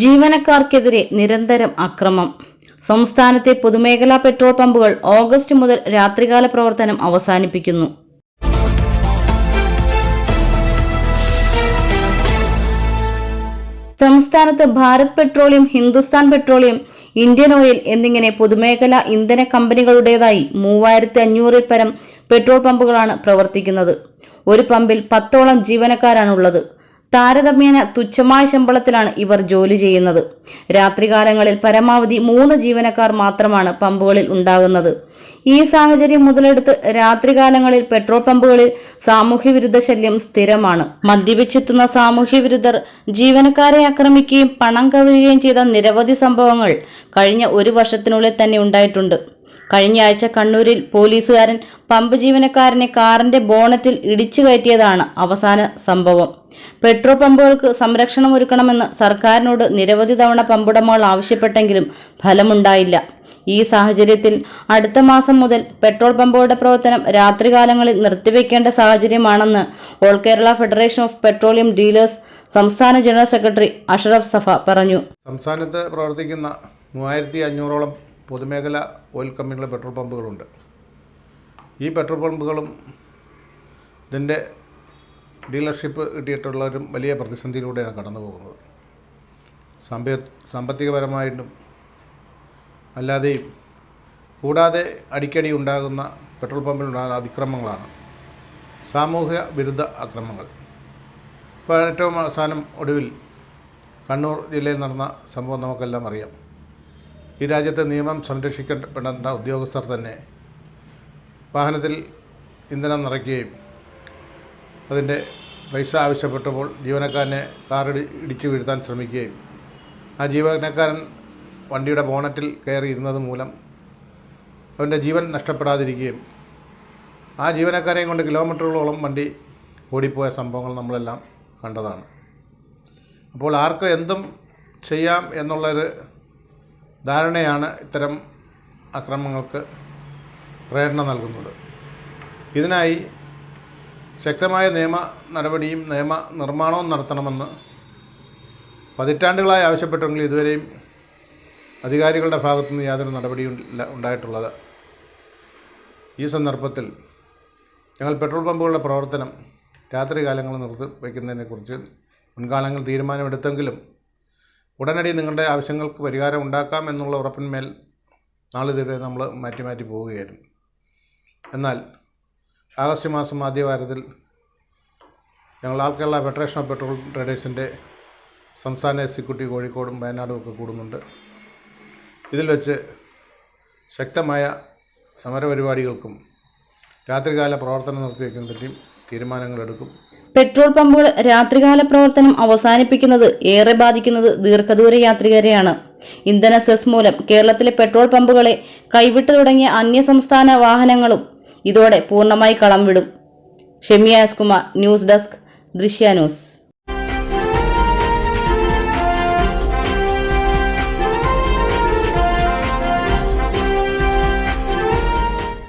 ജീവനക്കാർക്കെതിരെ നിരന്തരം അക്രമം. സംസ്ഥാനത്തെ പൊതുമേഖലാ പെട്രോൾ പമ്പുകൾ ഓഗസ്റ്റ് മുതൽ രാത്രികാല പ്രവർത്തനം അവസാനിപ്പിക്കുന്നു. സംസ്ഥാനത്ത് Bharat petroleum Hindustan petroleum Indian oil എന്നിങ്ങനെ പൊതുമേഖലാ ഇന്ധന കമ്പനികളുടേതായി മൂവായിരത്തി അഞ്ഞൂറിൽ പരം പെട്രോൾ പമ്പുകളാണ് പ്രവർത്തിക്കുന്നത്. ഒരു പമ്പിൽ പത്തോളം ജീവനക്കാരാണുള്ളത്. താരതമ്യേന തുച്ഛമായ ശമ്പളത്തിലാണ് ഇവർ ജോലി ചെയ്യുന്നത്. രാത്രികാലങ്ങളിൽ പരമാവധി മൂന്ന് ജീവനക്കാർ മാത്രമാണ് പമ്പുകളിൽ ഉണ്ടാകുന്നത്. ഈ സാഹചര്യം മുതലെടുത്ത് രാത്രികാലങ്ങളിൽ പെട്രോൾ പമ്പുകളിൽ സാമൂഹ്യ വിരുദ്ധ ശല്യം സ്ഥിരമാണ്. മദ്യപിച്ചെത്തുന്ന സാമൂഹ്യ വിരുദ്ധർ ജീവനക്കാരെ ആക്രമിക്കുകയും പണം കവരുകയും ചെയ്ത നിരവധി സംഭവങ്ങൾ കഴിഞ്ഞ ഒരു വർഷത്തിനുള്ളിൽ തന്നെ ഉണ്ടായിട്ടുണ്ട്. കഴിഞ്ഞ ആഴ്ച കണ്ണൂരിൽ പോലീസുകാരൻ പമ്പ് ജീവനക്കാരനെ കാറിന്റെ ബോണറ്റിൽ ഇടിച്ചു കയറ്റിയതാണ് അവസാന സംഭവം. പെട്രോൾ പമ്പുകൾക്ക് സംരക്ഷണം ഒരുക്കണമെന്ന് സർക്കാരിനോട് നിരവധി തവണ പമ്പുടമകൾ ആവശ്യപ്പെട്ടെങ്കിലും ഫലമുണ്ടായില്ല. ഈ സാഹചര്യത്തിൽ അടുത്ത മാസം മുതൽ പെട്രോൾ പമ്പുകളുടെ പ്രവർത്തനം രാത്രികാലങ്ങളിൽ നിർത്തിവെക്കേണ്ട സാഹചര്യമാണെന്ന് all Kerala federation of petroleum dealers സംസ്ഥാന ജനറൽ സെക്രട്ടറി അഷറഫ് സഫ പറഞ്ഞു. സംസ്ഥാനത്ത് പ്രവർത്തിക്കുന്ന മൂവായിരത്തി അഞ്ഞൂറോളം പൊതുമേഖല ഓയിൽ കമ്പനികളുടെ പെട്രോൾ പമ്പുകളുണ്ട്. ഈ പെട്രോൾ പമ്പുകളും ഇതിന്റെ ഡീലർഷിപ്പ് കിട്ടിയിട്ടുള്ളവരും വലിയ പ്രതിസന്ധിയിലൂടെയാണ് കടന്നു പോകുന്നത്. സാമ്പ സാമ്പത്തികപരമായിട്ടും അല്ലാതെയും കൂടാതെ അടിക്കടി ഉണ്ടാകുന്ന പെട്രോൾ പമ്പിലുണ്ടാകുന്ന അതിക്രമങ്ങളാണ്. സാമൂഹിക വിരുദ്ധ അക്രമങ്ങൾ. ഇപ്പോൾ ഏറ്റവും അവസാനം ഒടുവിൽ കണ്ണൂർ ജില്ലയിൽ നടന്ന സംഭവം നമുക്കെല്ലാം അറിയാം. ഈ രാജ്യത്തെ നിയമം സംരക്ഷിക്കപ്പെടേണ്ട ഉദ്യോഗസ്ഥർ തന്നെ വാഹനത്തിൽ ഇന്ധനം നിറയ്ക്കുകയും അതിന്റെ പൈസ ആവശ്യപ്പെട്ടപ്പോൾ ജീവനക്കാരനെ കാറിടി ഇടിച്ചു വീഴ്ത്താൻ ശ്രമിക്കുകയും ആ ജീവനക്കാരൻ വണ്ടിയുടെ ബോണറ്റിൽ കയറി ഇരുന്നത് മൂലം അവന്റെ ജീവൻ നഷ്ടപ്പെടാതിരിക്കുകയും ആ ജീവനക്കാരെയും കൊണ്ട് കിലോമീറ്ററുകളോളം വണ്ടി ഓടിപ്പോയ സംഭവങ്ങൾ നമ്മളെല്ലാം കണ്ടതാണ്. അപ്പോൾ ആർക്ക് എന്തും ചെയ്യാം എന്നുള്ളൊരു ധാരണയാണ് ഇത്തരം അക്രമങ്ങൾക്ക് പ്രേരണ നൽകുന്നത്. ഇതിനായി ശക്തമായ നിയമ നടപടിയും നിയമ നിർമ്മാണവും നടത്തണമെന്ന് പതിറ്റാണ്ടുകളായി ആവശ്യപ്പെട്ടെങ്കിലും ഇതുവരെയും അധികാരികളുടെ ഭാഗത്തുനിന്ന് യാതൊരു നടപടിയും ഉണ്ടായിട്ടുള്ളത്. ഈ സന്ദർഭത്തിൽ ഞങ്ങൾ പെട്രോൾ പമ്പുകളുടെ പ്രവർത്തനം രാത്രി കാലങ്ങളിൽ നിർത്തി വയ്ക്കുന്നതിനെക്കുറിച്ച് മുൻകാലങ്ങൾ തീരുമാനമെടുത്തെങ്കിലും ഉടനടി നിങ്ങളുടെ ആവശ്യങ്ങൾക്ക് പരിഹാരം ഉണ്ടാക്കാം എന്നുള്ള ഉറപ്പിന്മേൽ നാളിതുവരെ നമ്മൾ മാറ്റി മാറ്റി പോവുകയായിരുന്നു. എന്നാൽ ആഗസ്റ്റ് മാസം ആദ്യവാരത്തിൽ ഞങ്ങൾ all Kerala federation of petrol ട്രേഡേഴ്സിന്റെ സംസ്ഥാന എക്സിക്യൂട്ടീവ് കോഴിക്കോടും വയനാടും ഒക്കെ കൂടുന്നുണ്ട്. ഇതിൽ വെച്ച് ശക്തമായ സമരപരിപാടികൾക്കും രാത്രികാല പ്രവർത്തനം നിർത്തിവെക്കുന്നതിനെ പറ്റിയും തീരുമാനങ്ങളെടുക്കും പെട്രോൾ പമ്പുകൾ രാത്രികാല പ്രവർത്തനം അവസാനിപ്പിക്കുന്നത് ഏറെ ബാധിക്കുന്നത് ദീർഘദൂര യാത്രികരെയാണ്. ഇന്ധന സെസ് മൂലം കേരളത്തിലെ പെട്രോൾ പമ്പുകളെ കൈവിട്ടു തുടങ്ങിയ അന്യസംസ്ഥാന വാഹനങ്ങളും ഇതോടെ പൂർണമായി കളം വിടും. Shemiyaskumar Kumar news desk Drishya news.